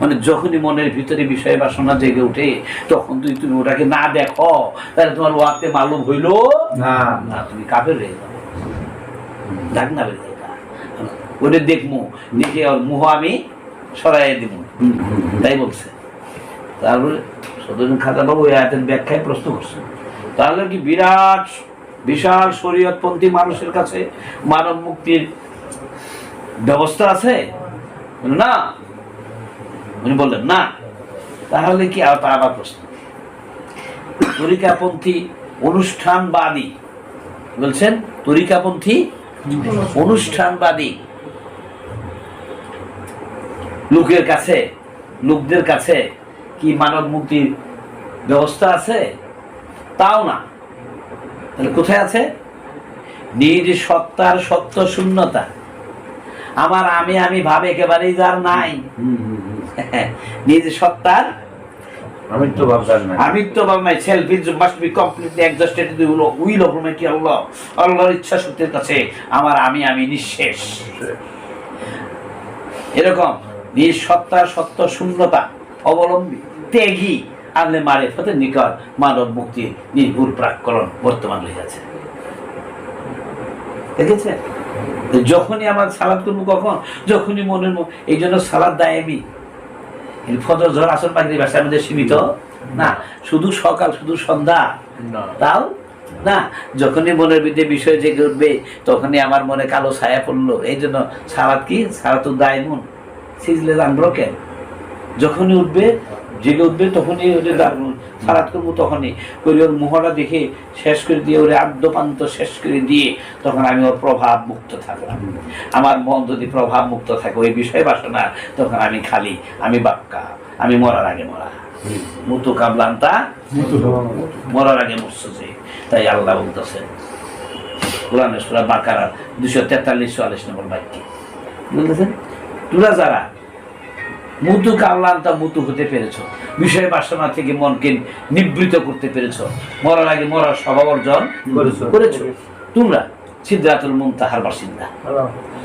মানে যখনই মনের ভিতরে বিষয় বাসনা জেগে ওঠে তখন তুই তুমি ওটাকে না দেখো তাহলে তোমার ওয়াক্তে মালুম হইল? না। না তুমি কাপের হয়ে যাবে। ডাক না ওটা দেখব দেখে ওর মুহ আমি সরাই দিব তাই বলছে। তারপরে সদরুল খাতা বাবু এই আয়াতের ব্যাখ্যায় প্রশ্ন করছে। তাহলে কি বিরাট বিশাল শরীয়তপন্থী মানুষের কাছে মানব মুক্তির ব্যবস্থা আছে? না উনি বললেন, না, তাহলে কি আর আবার প্রশ্ন? তরিকাপন্থী অনুষ্ঠানবাদী, বলছেন, তরিকাপন্থী অনুষ্ঠানবাদী। লোকের কাছে, লোকদের কাছে কি মানব মুক্তির ব্যবস্থা আছে? তাও না। তাহলে কোথায় আছে? নিজ সত্তার সত্য শূন্যতা। আমার আমি আমি ভাব একেবারেই যার নাই। নিজ সত্তার আমি তো ভাবতাম আমিত্ব বা self is must be completely exhausted will will of almighty Allah আল্লাহর ইচ্ছা শক্তির কাছে আমার আমি আমি নিঃশেষ। এরকম নিজ সত্তার সত্য শূন্যতা অবলম্বী ত্যাগী আনলে মারে ফতে নিকট মানব মুক্তি নির্ভুল প্রাকরণ বর্তমান লেগেছে দেখেছে যখনই আমার সালাদ করব কখন? যখনই মনের এই জন্য সালাদ দেয় ফজর ঝড় আসর পাখির বাসার মধ্যে সীমিত? না। শুধু সকাল শুধু সন্ধ্যা? তাও? না। যখনই মনের বিদ্যে বিষয় জেগে উঠবে তখনই আমার মনে কালো ছায়া পড়ল। এই জন্য সারাত কি? সারাত দায়মুন। সিজলে আনব্রোকেন যখনই উঠবে জেগে উঠবে তখনই ওরে সারাত করব তখনই করি ওর মোহরা দেখে শেষ করে দিয়ে ওরে আদ্যপান্ত শেষ করে দিয়ে তখন আমি ওর প্রভাব মুক্ত থাকলাম। আমার মন যদি প্রভাব মুক্ত থাকে ওই বিষয় বাসনা তখন আমি খালি আমি বাক্কা আমি মরার আগে মরা। মুতু কাবলান্তা মরার আগে মরছে যে। তাই আল্লাহ বলতেছেন কোরআনে সুরা বাকারার দুশো তেতাল্লিশ চুয়াল্লিশ নম্বর বাক্য। বলতেছেন তোরা যারা মুতু কাবলান্তা মুতু হতে পেরেছ। বিষয় বাসনা থেকে মনকে নিবৃত করতে পেরেছ। মরার আগে মরার স্বভাব অর্জন করেছ। তোমরা সিদ্ধাতুল মুনতাহার বাসিন্দা।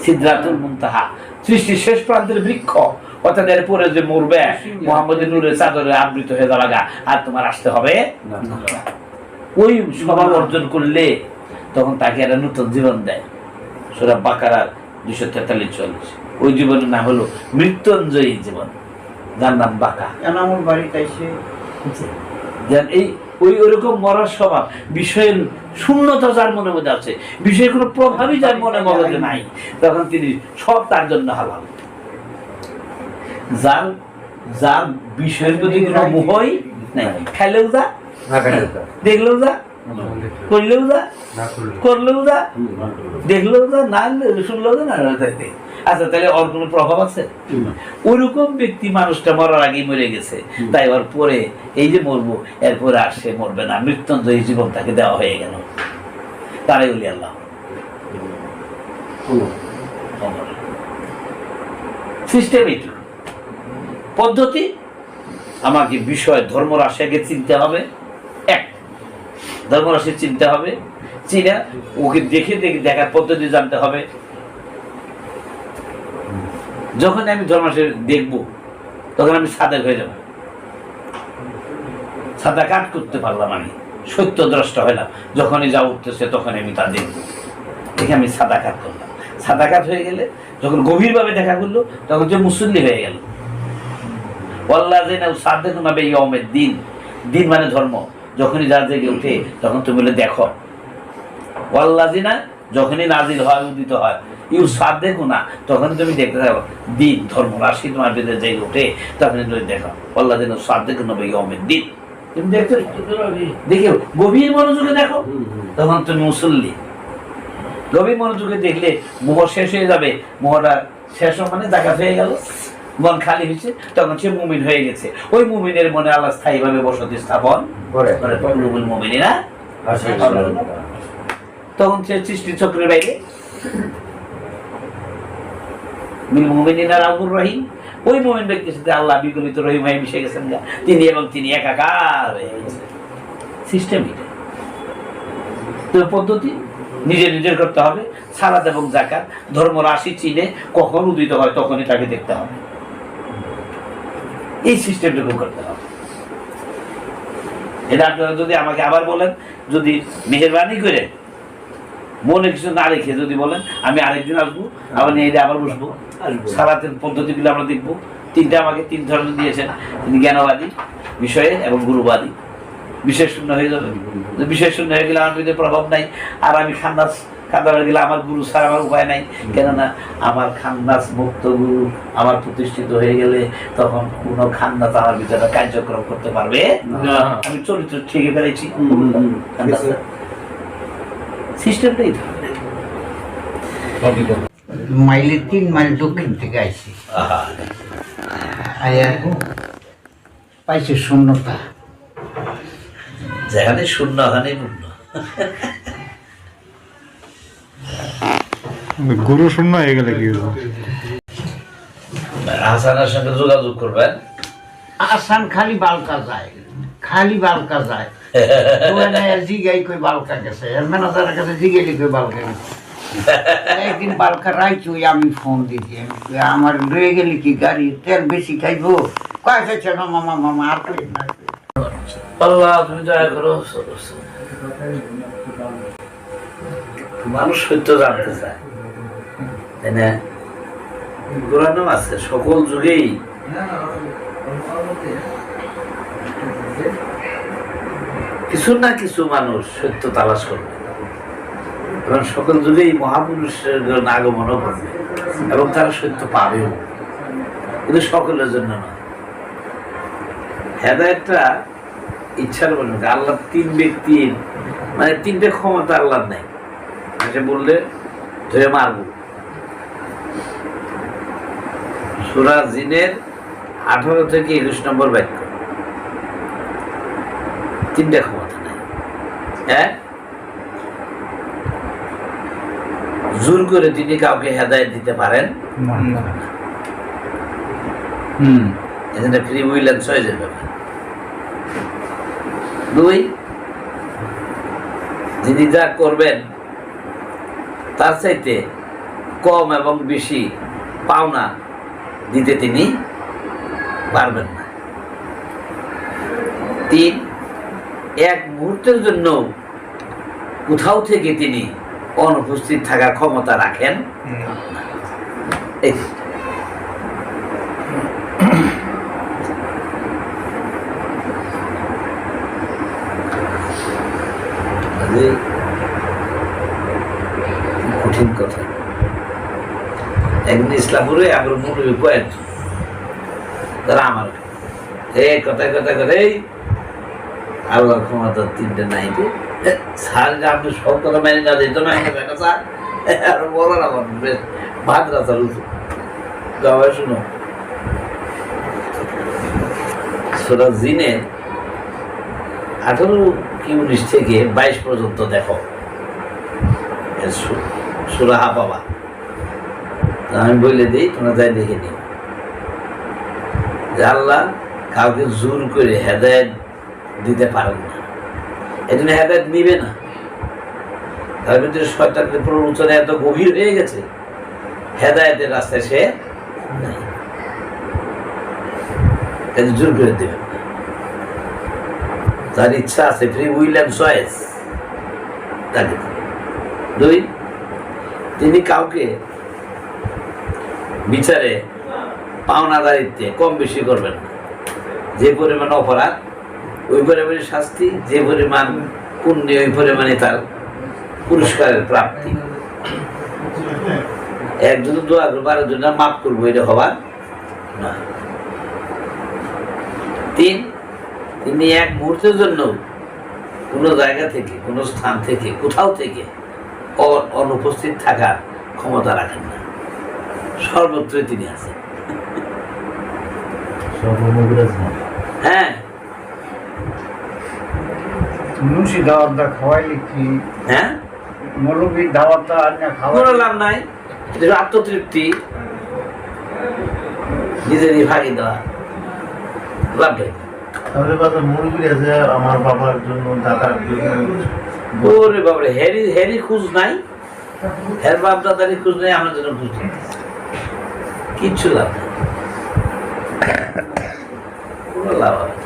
সিদ্ধাতুল মুনতাহা। সৃষ্টির শেষ প্রান্তের বৃক্ষ। অর্থাৎ এর পরে যে মরবে মোহাম্মদ নূরের চাদরে আবৃত হয়ে যাওয়া আর তোমার আসতে হবে? ওই স্বভাব অর্জন করলে তখন তাকে একটা নতুন জীবন দেয়। সোরা বাকারার দুশো তেতাল্লিশ চল্লিশ। ওই জীবনের নাম হলো মৃত্যুঞ্জয়ী জীবন। যার নাম বাঁকা। এনামুল বাড়িতে এসে? যেন এই ওই ওরকম মরার স্বভাব বিষয়ের শূন্যতা যার মনের মধ্যে আছে বিষয়ের কোনো প্রভাবই যার মনে মগজে নাই তখন তিনি সব তার জন্য হালাল। যার যার বিষয়ের প্রতি কোনো মোহই নাই। খাইলেও যা না। দেখলেও যা করলেও যা করলেও যা। দেখলেও যা না শুনলেও যা না। আচ্ছা তাহলে ওর কোনো প্রভাব আছে? ওইরকম ব্যক্তি মানুষটা মরার আগেই মরে গেছে। তাই ওর পরে এই যে মরবো এরপরে আর সে মরবে না। মৃত্যুঞ্জয়ী জীবন তাকে দেওয়া হয়ে গেল। তারাই উলি আল্লাহ। সিস্টেম এইটুকু। পদ্ধতি? আমাকে বিষয় ধর্মরাশি আগে চিনতে হবে। ধর্মরাশি চিনতে হবে। চিনা ওকে দেখে দেখে দেখার পদ্ধতি জানতে হবে। যখন আমি ধর্মরাশি দেখব, তখন আমি সাদা হয়ে যাব। সাদা কাট করতে পারলাম আমি। সত্য দ্রষ্টা হইলাম। যখনই যা উঠতেছে তখন আমি তা দেখব। দেখে আমি সাদা কাট করলাম। সাদা কাট হয়ে গেলে যখন গভীরভাবে দেখা করল, তখন যে মুসল্লি হয়ে গেল। ওয়াল্লাহ যে না সাদে তোমাবে ইয়মের দিন দিন মানে ধর্ম। যখনই যা জেগে উঠে, তখন তুমি বলে, দেখো। ওয়াল্লাজিনা যখনই নাজিল হয়, উদিত হয়, ইউ সাদে গুণা তখন তুমি দেখতে থাকো, দিন, ধর্ম, রাশি তোমার ভিতরে জেগে উঠে তখন তুমি দেখো ওয়াল্লাজিনা সাদে গুণা ইয়মের দিন। তুমি দেখতে দেখো গভীর মনোযোগে দেখো, তখন তুমি মুসল্লি। গভীর মনোযোগে দেখলে মোহ শেষ হয়ে যাবে মোহটা শেষ মানে জায়গা হয়ে গেল। মন খালি হয়েছে তখন সে মুমিন হয়ে গেছে। ওই মুমিনের মনে আল্লাহ স্থায়ীভাবে বসতি স্থাপন করে। তখন সে সৃষ্টি চক্রের বাইরে। মুমিনিনা রহিম। ওই মুমিন ব্যক্তির সাথে আল্লাহ বিগলিত রহিম হয়ে মিশে গেছেন তিনি এবং তিনি একাকার হয়ে গেছেন। সিস্টেম এটা। তো পদ্ধতি নিজে নিজের করতে হবে। সালাদ এবং জাকাত ধর্ম রাশি চিনে কখন উদিত হয় তখনই তাকে দেখতে হবে। এই সিস্টেমটুকু করতে হবে। এটা আপনারা যদি আমাকে আবার বলেন যদি মেহরবানি করে মনে কিছু না রেখে যদি বলেন আমি আরেকদিন আসব আবার নিয়ে এটা আবার বসবো। সালাতের পদ্ধতিগুলো আমরা দেখব। তিনটা আমাকে তিন ধরনের দিয়েছেন। তিনি জ্ঞানবাদী বিষয়ে এবং গুরুবাদী। বিশেষ শূন্য হয়ে যাবে। বিশেষ শূন্য হয়ে গেলে আমার প্রভাব নাই। আর আমি খান্দাস কাদা হয়ে গেলে আমার গুরু ছাড়া আমার উপায় নাই। কেননা আমার খান্দাস মুক্ত গুরু আমার প্রতিষ্ঠিত হয়ে গেলে তখন কোনো খান্দাস আমার ভিতরে কার্যক্রম করতে পারবে না। আমি চরিত্র ঠিকই ফেলেছি। সিস্টেমটাই মাইলের তিন মাইল দক্ষিণ থেকে আয়া পাইছে শূন্যতা। যেখানে শূন্য ওখানে পূর্ণ। গুরু শূন্য হয়ে গেলে কি হলো হাসানের সঙ্গে যোগাযোগ করবেন? আসান খালি বালকা যায় খালি বালকা যায়। জিগাই কই বালকা গেছে ম্যানেজারের কাছে জিগাইলি কই বালকা গেছে? একদিন বালকা রাইছি আমি ফোন দিছি আমার গেলি কি গাড়ি তেল বেশি খাইবো? কয় খাইছে না মামা মামা আর কই না আল্লাহ তুমি দয়া করো মানুষ সত্য জানতে চায়। তাই না কোরআনও আছে, সকল যুগেই। কিছু না কিছু মানুষ সত্য তালাশ করবে। এবং সকল যুগেই মহাপুরুষের আগমনও করবে এবং তারা সত্য পাবেও। কিন্তু সকলের জন্য নয়। হেদায়তটা ইচ্ছার বলে না। আল্লাহ তিন ব্যক্তির মানে তিনটে ক্ষমতা আল্লাহ নেই। সে বললে ধরে মারবো। সুরা জিনের আঠারো থেকে একুশ নম্বর বাক্য তিনটে ক্ষমতা নাই। এক জোর করে তিনি কাউকে হেদায়ত দিতে পারেন? হুম। এখানে ফ্রি উইলেন্স হয়ে যাবে দুই যিনি যা করবেন তার চাইতে কম এবং বেশি পাওনা দিতে তিনি পারবেন না। তিন, এক মুহূর্তের জন্য কোথাও থেকে তিনি অনুপস্থিত থাকার ক্ষমতা রাখেন? এই যে কঠিন কথা একদিন ইসলামপুরে আমার মনে কয়েক তারা আমার এই কথা কথা করে আল্লাহ ক্ষমতা তিনটে নাই যে স্যার যে আপনি সব কথা মেনে না দিত না স্যার। আর বলো না আমার বেশ ভাত রাতা রুচু গাওয়া শুনো। সোরা জিনে আঠারো কি উনিশ থেকে বাইশ পর্যন্ত দেখো। এর সু- সুরাহা পাবা তা আমি বলে দিই, তোমরা যাই দেখে নিও। যে আল্লাহ কাউকে জোর করে হেদায়ত দিতে পারেন না। এজন্য হেদায়ত নিবে না। তার ভিতরে শয়তানের প্ররোচনা এত গভীর হয়ে গেছে, হেদায়তের রাস্তায় সে নাই। জোর করে দেবে না। তার ইচ্ছা আছে, ফ্রি উইল অ্যান্ড চয়েস, তাকে দুই, তিনি কাউকে বিচারে পাওনাদারিত্বে কম বেশি করবেন। যে পরিমাণ অপরাধ, ওই পরিমাণে শাস্তি, যে পরিমাণ পুণ্যে, ওই পরিমাণে তার পুরস্কারের প্রাপ্তি। একজন দোয়া করব, আর একজন মাফ করব, এটা হবার না। তিন, তিনি এক মুহূর্তের জন্য কোনো জায়গা থেকে, কোনো স্থান থেকে, কোথাও থেকে অনুপস্থিত থাকার ক্ষমতা রাখেন না। সর্বত্রই তিনি আছেন। হ্যাঁ। মুন্সি দাওয়াতটা খাওয়াইলে কি? হ্যাঁ? মৌলবীর দাওয়াতটা আর না কোনো লাভ নাই। এটা আত্মতৃপ্তি। নিজেরই ভাগি দেওয়া। লাভ নেই। তাহলে বাবা মুরগি আছে আমার বাবার জন্য দাদার জন্য। ওরে বাবারে হ্যারি হ্যারি খুঁজ নাই। হ্যার বাপ দাদারি খুঁজ নাই আমার জন্য খুঁজ নেই। কিচ্ছু লাভ হবে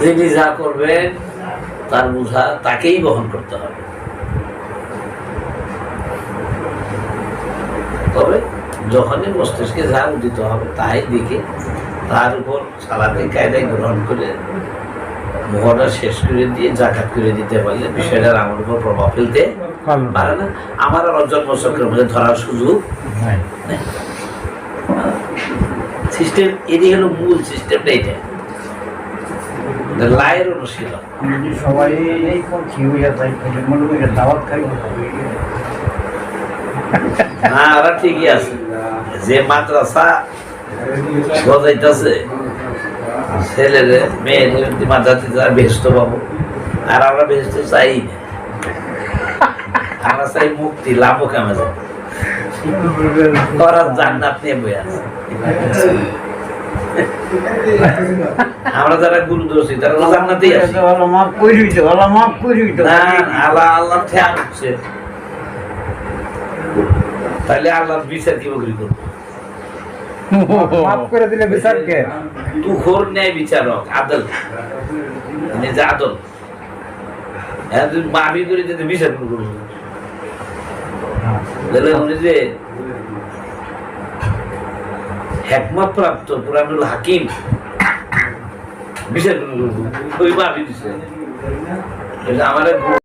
তিনি যা করবেন তার বোঝা তাকেই বহন করতে হবে। তবে যখনই মস্তিষ্কে যা উদিত হবে, তাই দিকে তার উপর সালাতে কায়দায় গ্রহণ করে মোহটা শেষ করে দিয়ে জাকাত করে দিতে পারলে বিষয়টার আমার উপর প্রভাব ফেলতে পারে না। আমার আবার জন্মচক্রের মধ্যে ধরার সুযোগ সিস্টেম এটি হলো মূল সিস্টেমটা এটা। লায়ের অনুশীলন। সবাই এই পক্ষী হইয়া যায় তাহলে করি দাওয়াত খাই না ওরা ঠিকই আছে। যে মাদ্রাসা বজাইতেছে ছেলেরে মেয়েরে মাদ্রাসা তারা বেহস্ত পাবো। আর আমরা বেহস্ত চাই আমরা চাই মুক্তি লাভ কেমন করার জান্নাত নিয়ে বই আছে। আমরা যারা গুরু দোষী তারা জান্নাতেই আছে ওলা মাফ করি তো ওলা মাফ করি তো না আল্লাহ আল্লাহ ঠেয়া তাহলে আল্লাহর বিচার কি বকরি করব? মাফ করে দিলে ন্যায় বিচারক, আদল। মানে যে আদল। হ্যাঁ মাফি করে দিতে বিচার করব। তাহলে উনি যে হেকমত প্রাপ্ত পুরানুল হাকিম বিচার করব। ওই মাফি দিছে। এটা আমার